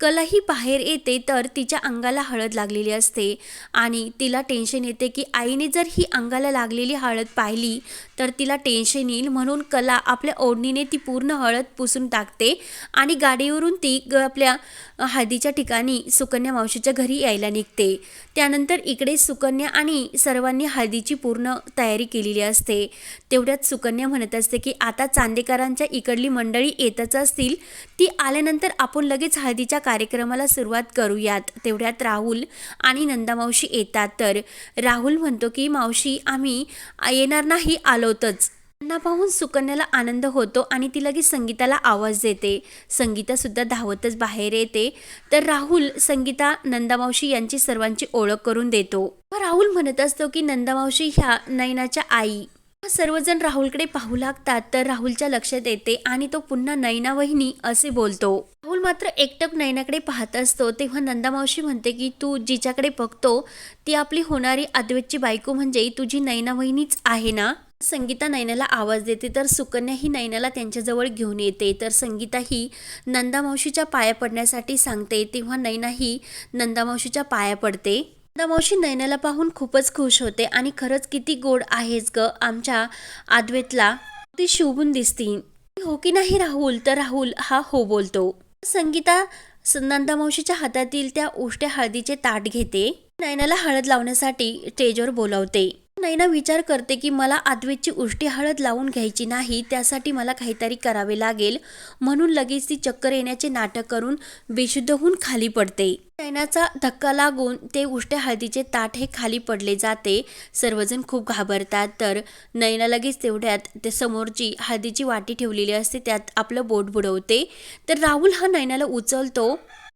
कला ही बाहेर येते तर तिच्या अंगाला हळद लागलेली असते. आणि तिला टेन्शन येते की आईने जर ही अंगाला लागलेली हळद पाहिली तर तिला टेन्शन येईल म्हणून कला आपल्या ओढणीने ती पूर्ण हळद पुसून टाकते आणि गाडीवरून ती ग आपल्या हळदीच्या ठिकाणी सुकन्या मावशीच्या घरी यायला निघते. त्यानंतर इकडे सुकन्या आणि सर्वांनी हळदीची पूर्ण तयारी केलेली असते. तेवढ्यात सुकन्या म्हणत असते की आता चांदेकरांच्या इकडली मंडळी येतच असतील. ती आल्यानंतर आपण लगेच हळदीच्या कार्यक्रमाला सुरुवात करूयात. तेवढ्यात राहुल आणि नंदा मावशी येतात. तर राहुल म्हणतो की मावशी आम्ही येणार नाही आलोतच. त्यांना पाहून सुकन्याला आनंद होतो आणि ती लगेच संगीताला आवाज देते. संगीतासुद्धा धावतच बाहेर येते. तर राहुल संगीता नंदामावशी यांची सर्वांची ओळख करून देतो. राहुल म्हणत असतो की नंदामावशी ह्या नयनाच्या आई. सर्वजण राहुलकडे पाहू लागतात. तर राहुलच्या लक्षात येते आणि तो पुन्हा नैना वहिनी असे बोलतो. राहुल मात्र एकटक नैनाकडे पाहत असतो. तेव्हा नंदामावशी म्हणते की तू जिच्याकडे बघतो ती आपली होणारी अद्वैतची बायको म्हणजे तुझी नैना वहिनीच आहे ना? संगीता नयनाला आवाज देते. तर सुकन्या ही नयनाला त्यांच्याजवळ घेऊन येते. तर संगीता ही नंदामावशीच्या पाया पडण्यासाठी सांगते. तेव्हा नैना ही नंदामावशीच्या पाया पडते. नंदामावशी नयनाला पाहून खूपच खुश होते आणि खरंच किती गोड आहेस ग आमच्या आद्वेतला. ती शोभून दिसती. हो की नाही राहुल? तर राहुल हा हो बोलतो. संगीता नंदा नंदामावशीच्या हातातील त्या उष्ट्या हळदीचे ताट घेते. नयनाला हळद लावण्यासाठी स्टेजवर बोलावते. नैना विचार करते की मला आदवेची उष्टी हळद लावून घ्यायची नाही त्यासाठी मला काहीतरी करावे लागेल. म्हणून लगेच ती चक्कर येण्याचे नाटक करून बेशुद्ध होऊन खाली पडते. नैनाचा धक्का लागून ते उष्ट्या हळदीचे ताट हे खाली पडले जाते. सर्वजण खूप घाबरतात. तर नैना लगेच तेवढ्यात ते समोरची हळदीची वाटी ठेवलेली असते त्यात आपलं बोट बुडवते. तर राहुल हा नैनाला उचलतो.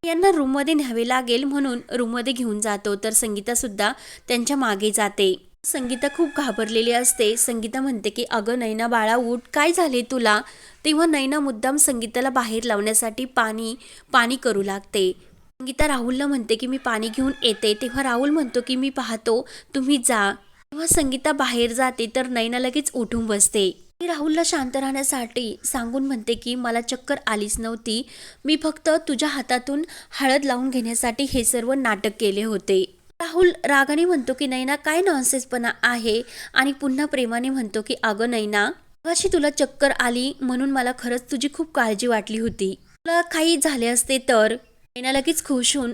यांना रूममध्ये न्यावे लागेल म्हणून रूममध्ये घेऊन जातो. तर संगीतासुद्धा त्यांच्या मागे जाते. संगीता खूप घाबरलेली असते. संगीता म्हणते की अगं नैना बाळा उठ. काय झाले तुला? तेव्हा नैना मुद्दाम संगीताला बाहेर लावण्यासाठी पाणी पाणी करू लागते. संगीता राहुलला म्हणते की मी पाणी घेऊन येते. तेव्हा राहुल म्हणतो की मी पाहतो. तुम्ही जा. तेव्हा संगीता बाहेर जाते तर नैना लगेच उठून बसते. मी राहुलला शांत राहण्यासाठी सांगून म्हणते की मला चक्कर आलीच नव्हती. मी फक्त तुझ्या हातातून हळद लावून घेण्यासाठी हे सर्व नाटक केले होते. राहुल रागाने म्हणतो की नैना काय नॉनसेसपणा आहे? आणि पुन्हा प्रेमाने म्हणतो की अगं नैना अशी तुला चक्कर आली म्हणून मला खरंच तुझी खूप काळजी वाटली होती. तुला काही झाले असते तर? नैना लगेच खुश होऊन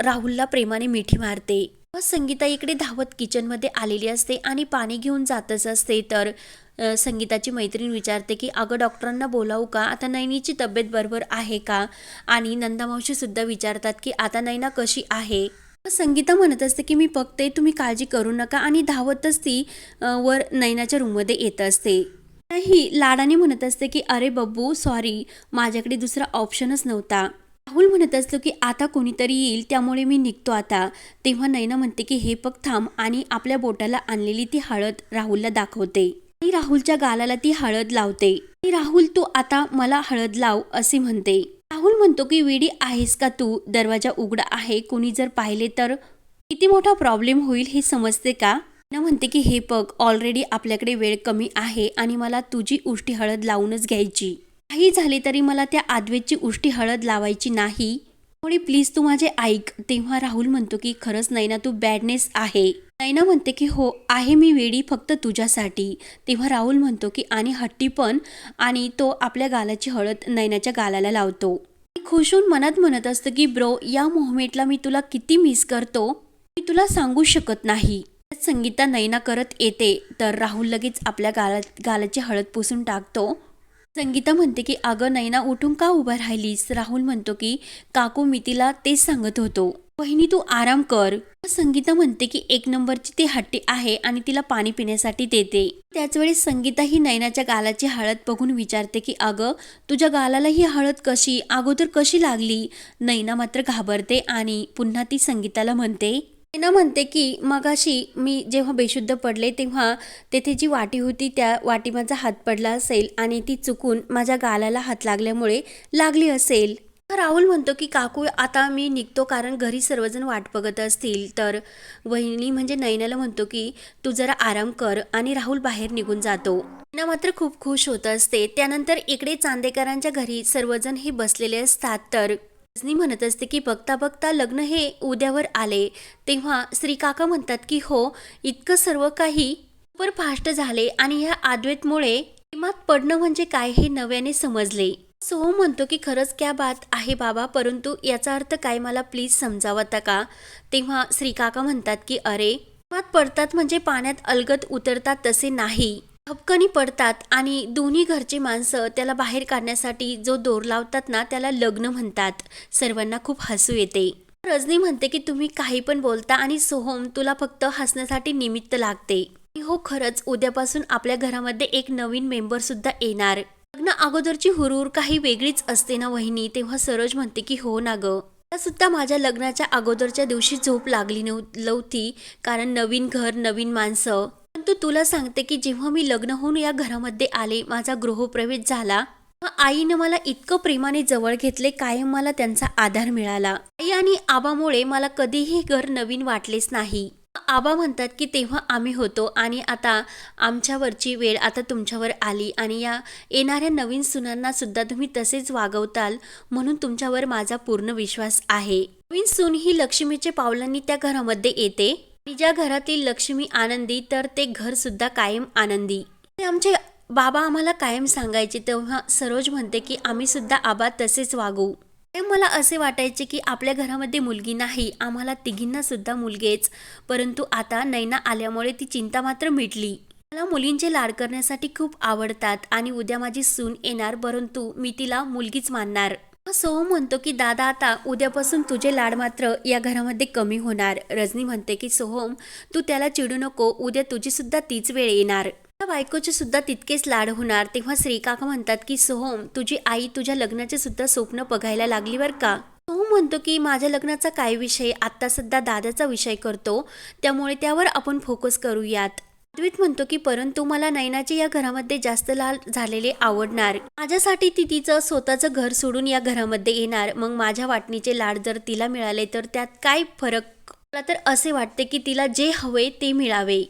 राहुलला प्रेमाने मिठी मारते. व संगीता इकडे धावत किचनमध्ये आलेली असते आणि पाणी घेऊन जातच असते. तर संगीताची मैत्रीण विचारते की अगं डॉक्टरांना बोलावू का? आता नैनीची तब्येत बरोबर आहे का? आणि नंदामावशीसुद्धा विचारतात की आता नैना कशी आहे? संगीता म्हणत असते की मी बघते तुम्ही काळजी करू नका. आणि धावतच ती वर नैनाच्या रूममध्ये येत असते. ही लाडाने म्हणत असते की अरे बब्बू सॉरी माझ्याकडे दुसरा ऑप्शनच नव्हता. राहुल म्हणत असतो की आता कोणीतरी येईल त्यामुळे मी निघतो आता. तेव्हा नैना म्हणते की हे पग थांब. आणि आपल्या बोटाला आणलेली ती हळद राहुलला दाखवते. आणि राहुलच्या गालाला ती हळद लावते. आणि राहुल तू आता मला हळद लाव असे म्हणते. राहुल म्हणतो की विडी आहेस का तू? दरवाजा उघडा आहे. कोणी जर पाहिले तर किती मोठा प्रॉब्लेम होईल हे समजते का? न म्हणते की हे पग ऑलरेडी आपल्याकडे वेळ कमी आहे आणि मला तुझी उष्टी हळद लावूनच घ्यायची. काही झाले तरी मला त्या आदवेची उष्टी हळद लावायची नाही. कोणी प्लीज तू माझे ऐक. तेव्हा राहुल म्हणतो की खरंच नैना तू बॅडनेस आहे. नैना म्हणते की हो आहे मी वेडी फक्त तुझ्यासाठी. तेव्हा राहुल म्हणतो की आणि हट्टी पण. आणि तो आपल्या गालाची हळद नैनाच्या गालाला लावतो. खुश होऊन मनात म्हणत असतं की ब्रो या मोहमेटला मी तुला किती मिस करतो? मी तुला सांगू शकत नाही. संगीता नैना करत येते तर राहुल लगेच आपल्या गाला गालाची हळद पुसून टाकतो. संगीता म्हणते की अगं नैना उठून का उभा राहिलीस? राहुल म्हणतो की काकू मी तिला तेच सांगत होतो. बहिणी तू आराम कर. संगीता म्हणते की एक नंबरची ती हट्टी आहे आणि तिला पाणी पिण्यासाठी देते. त्याच वेळी संगीता ही नैनाच्या गालाची हळद बघून विचारते की अगं तुझ्या गालाला ही हळद कशी? अगोदर कशी लागली? नैना मात्र घाबरते आणि पुन्हा ती संगीताला म्हणते नैना म्हणते की मगाशी मी जेव्हा बेशुद्ध पडले तेव्हा तेथे जी वाटी होती त्या वाटी माझा हात पडला असेल आणि ती चुकून माझ्या गालाला हात लागल्यामुळे लागली असेल. राहुल म्हणतो की काकू आता मी निघतो कारण घरी सर्वजण वाट बघत असतील. तर वहिनी म्हणजे नैनाला म्हणतो की तू जरा आराम कर आणि राहुल बाहेर निघून जातो. नैना मात्र खूप खुश होत असते. त्यानंतर इकडे चांदेकरांच्या घरी सर्वजण हे बसलेले असतात. तर रजनी म्हणत असते की बघता बघता लग्न हे उद्यावर आले. तेव्हा श्रीकाका म्हणतात की हो इतकं सर्व काही सुपर फास्ट झाले आणि ह्या आद्वेतमुळे प्रेमात पडणं म्हणजे काय हे नव्याने समजले. सोहम म्हणतो की खरंच क्या बात आहे बाबा परंतु याचा अर्थ काय मला प्लीज समजावता का? तेव्हा श्रीकाका म्हणतात की अरे मात पडतात म्हणजे पाण्यात अलगत उतरतात तसे नाही. हपकणी पडतात आणि दोन्ही घरची माणसं त्याला बाहेर काढण्यासाठी जो दोर लावतात ना त्याला लग्न म्हणतात. सर्वांना खूप हसू येते. रजनी म्हणते की तुम्ही काही पण बोलता आणि सोहम तुला फक्त हसण्यासाठी निमित्त लागते. हो खरंच उद्यापासून आपल्या घरामध्ये एक नवीन मेंबर सुद्धा येणार. लग्न अगोदरची हुरूर काही वेगळीच असते ना वहिनी तेव्हा सरोज म्हणते की हो ना ग. सुद्धा माझ्या लग्नाच्या अगोदरच्या दिवशी झोप लागली नव्हती कारण नवीन घर नवीन माणसं. परंतु तुला सांगते की जेव्हा मी लग्न होऊन या घरामध्ये आले माझा गृहप्रवेश झाला आईनं मला इतकं प्रेमाने जवळ घेतले कायम मला त्यांचा आधार मिळाला. आई आणि आबामुळे मला कधीही घर नवीन वाटलेच नाही. आबा म्हणतात की तेव्हा आम्ही होतो आणि आता आमच्यावरची वेळ आता तुमच्यावर आली आणि या येणाऱ्या नवीन सुनांना सुद्धा तुम्ही तसेच वागवताल म्हणून तुमच्यावर माझा पूर्ण विश्वास आहे. नवीन सून ही लक्ष्मीच्या पावलांनी त्या घरामध्ये येते. तिच्या ज्या घरातील लक्ष्मी आनंदी तर ते घरसुद्धा कायम आनंदी. ते आमचे बाबा आम्हाला कायम सांगायचे तेव्हा सरोज म्हणते की आम्ही सुद्धा आबा तसेच वागू. मला असे वाटायचे की आपल्या घरामध्ये मुलगी नाही आम्हाला तिघींना सुद्धा मुलगेच परंतु आता नैना आल्यामुळे ती चिंता मात्र मिटली. मला मुलींचे लाड करण्यासाठी खूप आवडतात आणि उद्या माझी सून येणार परंतु मी तिला मुलगीच मानणार. सोहम म्हणतो की दादा आता उद्यापासून तुझे लाड मात्र या घरामध्ये कमी होणार. रजनी म्हणते की सोहम तू त्याला चिडू नको उद्या तुझी सुद्धा तीच वेळ येणार. बायकोचे सुद्धा तितकेच लाड होणार. तेव्हा श्रीकाका म्हणतात की सोहम तुझी आई तुझ्या लग्नाचे सुद्धा स्वप्न बघायला लागली बर का? सोहम म्हणतो की माझ्या लग्नाचा काय विषय? आत्ता सध्या दादाचा विषय करतो. त्यामुळे त्यावर आपण फोकस करूयात. अद्वित म्हणतो की परंतु मला नैनाचे या घरामध्ये जास्त लाल झालेले आवडणार. माझ्यासाठी ती तिचं स्वतःचं घर सोडून या घरामध्ये येणार. मग माझ्या वाटणीचे लाड जर तिला मिळाले तर त्यात काय फरक? मला तर असे वाटते की तिला जे हवे ते मिळावे.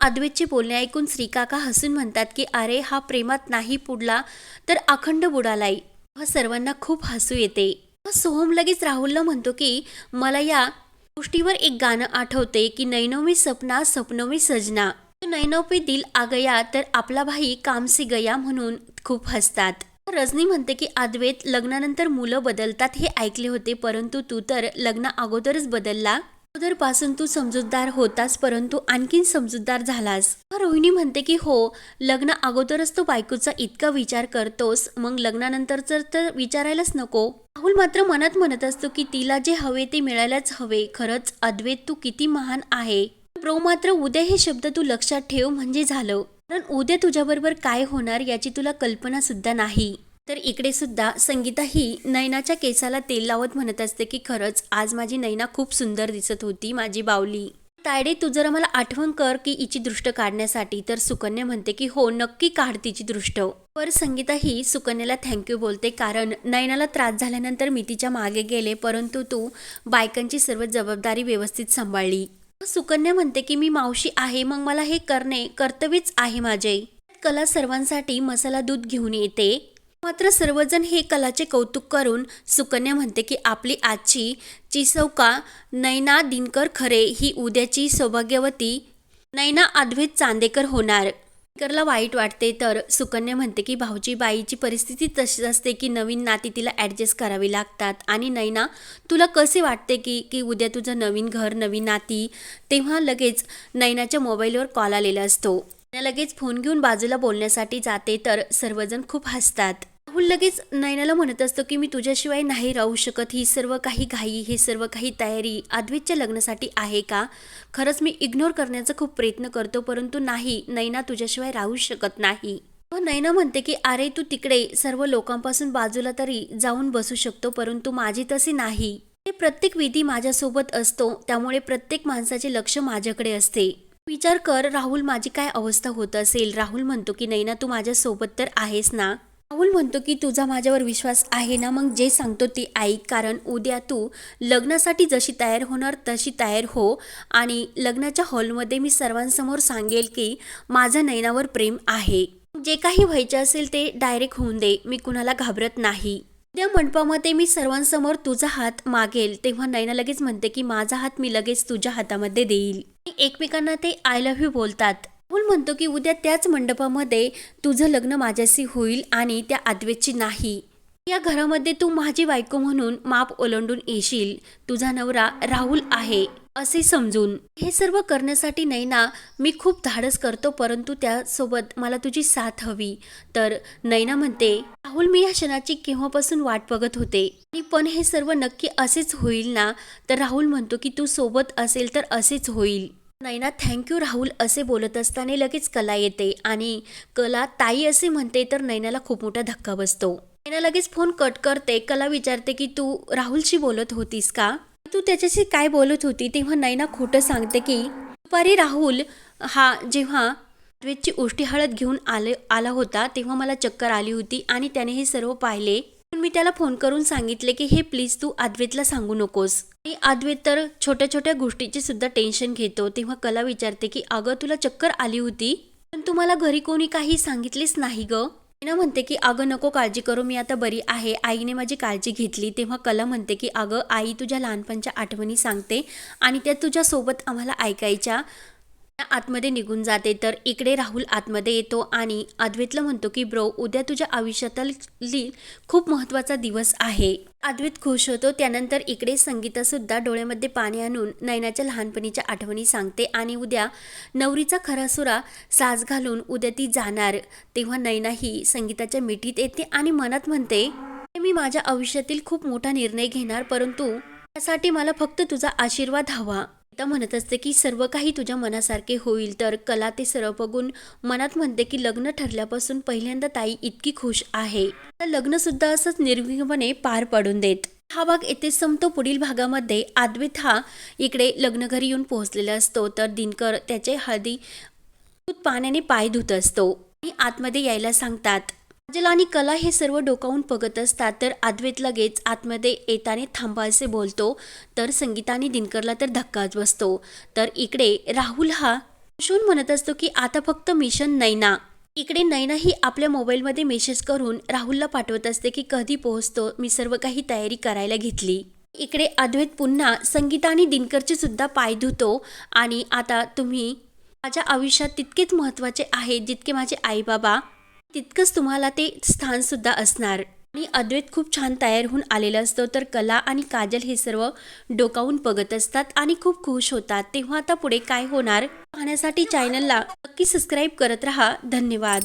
अद्वैतचे बोलणे ऐकून श्रीकाका हसून म्हणतात की अरे हा प्रेमात नाही पुडला तर अखंड बुडालाय. हा सर्वांना खूप हसू येते. सोहम लगेच राहुलला म्हणतो की मला या गोष्टीवर एक गाणं आठवते की नैनोमी सपना सपनोमी सजना. नैनव पे दिल आ गया तर आपला भाई कामसी गया म्हणून खूप हसतात. रजनी म्हणते की अद्वैत लग्नानंतर मुलं बदलतात हे ऐकले होते परंतु तू तर लग्ना अगोदरच बदलला. अगोदरपासून तू समजूतदार होतास परंतु आणखीन समजूतदार झालास. रोहिणी म्हणते की हो लग्न अगोदरच तो बायकोचा इतका विचार करतोस मग लग्नानंतर तर विचारायलाच नको. राहुल मात्र मनात म्हणत असतो की तिला जे हवे ते मिळायलाच हवे. खरंच अद्वैत तू किती महान आहे. प्रो मात्र उद्या हे शब्द तू लक्षात ठेव म्हणजे झालं. कारण उद्या तुझ्याबरोबर काय होणार याची तुला कल्पना सुद्धा नाही. तर इकडे सुद्धा संगीता ही नैनाच्या केसाला तेल लावत म्हणत असते की खरंच आज माझी नैना खूप सुंदर दिसत होती माझी बावली. तायडे तू जरा मला आठवण कर की हिची दृष्ट काढण्यासाठी. तर सुकन्या म्हणते की हो नक्की काढ तिची दृष्ट. पर संगीता ही सुकन्याला थँक्यू बोलते. कारण नयनाला त्रास झाल्यानंतर मी तिच्यामागे गेले परंतु तू बायकांची सर्व जबाबदारी व्यवस्थित सांभाळली. सुकन्या म्हणते की मी मावशी आहे मग मला हे करणे कर्तव्यच आहे माझे. कला सर्वांसाठी मसाला दूध घेऊन येते. मात्र सर्वजण हे कलाचे कौतुक करून सुकन्या म्हणते की आपली आजची चिसौका नैना दिनकर खरे ही उद्याची सौभाग्यवती नैना अद्वैत चांदेकर होणार. करला वाईट वाटते तर सुकन्या म्हणते की भाऊजी बाईची परिस्थिती तशीच असते की नवीन नाती तिला ॲडजस्ट करावी लागतात. आणि नैना तुला कसे वाटते की की उद्या तुझं नवीन घर नवीन नाती? तेव्हा लगेच नैनाच्या मोबाईलवर कॉल आलेला असतो. लगेच फोन घेऊन बाजूला बोलण्यासाठी जाते तर सर्वजण खूप हसतात. राहुल लगेच नयनाला म्हणत असतो की मी तुझ्याशिवाय नाही राहू शकत. ही सर्व काही घाई हे सर्व काही तयारी आद्वितच्या लग्नासाठी आहे का? खरंच मी इग्नोर करण्याचा खूप प्रयत्न करतो परंतु नाही नैना तुझ्याशिवाय राहू शकत नाही. नैना म्हणते की अरे तू तिकडे सर्व लोकांपासून बाजूला तरी जाऊन बसू शकतो परंतु माझी तसे नाही. प्रत्येक विधी माझ्यासोबत असतो त्यामुळे प्रत्येक माणसाचे लक्ष माझ्याकडे असते. विचार कर राहुल माझी काय अवस्था होत असेल राहुल म्हणतो की नैना तू माझ्यासोबत तर आहेस ना? राहुल म्हणतो की तुझा माझ्यावर विश्वास आहे ना? मग जे सांगतो ते ऐक कारण उद्या तू लग्नासाठी जशी तयार होणार तशी तयार हो. आणि लग्नाच्या हॉलमध्ये मी सर्वांसमोर सांगेल की माझं नैनावर प्रेम आहे. जे काही व्हायचे असेल ते डायरेक्ट होऊन दे. मी कुणाला घाबरत नाही. त्या मंडपामध्ये मी सर्वांसमोर तुझा हात मागेल. तेव्हा नैना लगेच म्हणते की माझा हात मी लगेच तुझ्या हातामध्ये देईल. एकमेकांना ते आय लव्ह यू बोलतात. राहुल म्हणतो की उद्या त्याच मंडपामध्ये तुझं लग्न माझ्याशी होईल आणि त्या आद्वेतची नाही. या घरामध्ये तू माझी बायको म्हणून माप ओलांडून येशील. तुझा नवरा राहुल आहे असे समजून. हे सर्व करण्यासाठी नैना मी खूप धाडस करतो परंतु त्यासोबत मला तुझी साथ हवी. तर नैना म्हणते राहुल मी या क्षणाची केव्हापासून वाट बघत होते? आणि पण हे सर्व नक्की असेच होईल ना तर राहुल म्हणतो की तू सोबत असेल तर असेच होईल. नैना थँक्यू राहुल असे बोलत असताना लगेच कला येते आणि कला ताई असे म्हणते तर नैनाला खूप मोठा धक्का बसतो. नैना लगेच फोन कट करते कला विचारते की तू राहुलशी बोलत होतीस का? तू त्याच्याशी काय बोलत होती? तेव्हा नैना खोटं सांगते की दुपारी राहुल हा जेव्हा अद्वैतची उष्टी हळद घेऊन आले आला होता तेव्हा मला चक्कर आली होती आणि त्याने हे सर्व पाहिले मी त्याला फोन करून सांगितले की हे प्लीज तू अद्वैतला सांगू नकोस. आणि अद्वैत तर छोट्या छोट्या गोष्टीचे सुद्धा टेन्शन घेतो. तेव्हा कला विचारते की अगं तुला चक्कर आली होती? पण तुम्हाला घरी कोणी काही सांगितलेच नाही ग. ना म्हणते की अगं नको काळजी करू मी आता बरी आहे. आईने माझी काळजी घेतली. तेव्हा कला म्हणते की अगं आई तुझ्या लहानपणच्या आठवणी सांगते आणि त्या तुझ्यासोबत आम्हाला ऐकायच्या. आतमध्ये निघून जाते तर इकडे राहुल आतमध्ये येतो आणि अद्वैतला म्हणतो की ब्रो उद्या तुझ्या आयुष्यातली खूप महत्त्वाचा दिवस आहे. अद्वैत खुश होतो. त्यानंतर इकडे संगीता सुद्धा डोळ्यामध्ये पाणी आणून नयनाच्या लहानपणीच्या आठवणी सांगते आणि उद्या नवरीचा खरासुरा साज घालून उद्या ती जाणार. तेव्हा नयना ही संगीताच्या मिठीत येते आणि मनात म्हणते मी माझ्या आयुष्यातील खूप मोठा निर्णय घेणार परंतु त्यासाठी मला फक्त तुझा आशीर्वाद हवा. तर म्हणत असते की सर्व काही तुझ्या मनासारखे होईल. तर कला ते सर्व बघून मनात म्हणते की लग्न ठरल्यापासून पहिल्यांदा ताई इतकी खुश आहे. तर लग्न सुद्धा असंच निर्विघ्नपणे पार पडून देत. हा भाग येथे संपतो. पुढील भागामध्ये आद्वित हा इकडे लग्न घरी येऊन पोहोचलेला असतो. तर दिनकर त्याचे हळदी पाण्याने पाय धुत असतो. आणि आतमध्ये यायला सांगतात. काजल आणि कला हे सर्व डोकावून बघत असतात तर अद्वैत लगेच आतमध्ये येताने थांबायचे बोलतो तर संगीताने दिनकरला तर धक्काच बसतो. तर इकडे राहुल हा शून म्हणत असतो की आता फक्त मिशन नैना. इकडे नैना ही आपल्या मोबाईलमध्ये मेसेज करून राहुलला पाठवत असते की कधी पोहोचतो? मी सर्व काही तयारी करायला घेतली. इकडे अद्वैत पुन्हा संगीता आणि दिनकरचे सुद्धा पाय धुतो आणि आता तुम्ही माझ्या आयुष्यात तितकेच महत्त्वाचे आहे जितके माझे आई बाबा तितकंच तुम्हाला ते स्थानसुद्धा असणार. आणि अद्वैत खूप छान तयार होऊन आलेला असतो तर कला आणि काजल हे सर्व डोकावून बघत असतात आणि खूप खुश होतात. तेव्हा आता पुढे काय होणार? पाहण्यासाठी चॅनलला नक्की सबस्क्राईब करत राहा. धन्यवाद.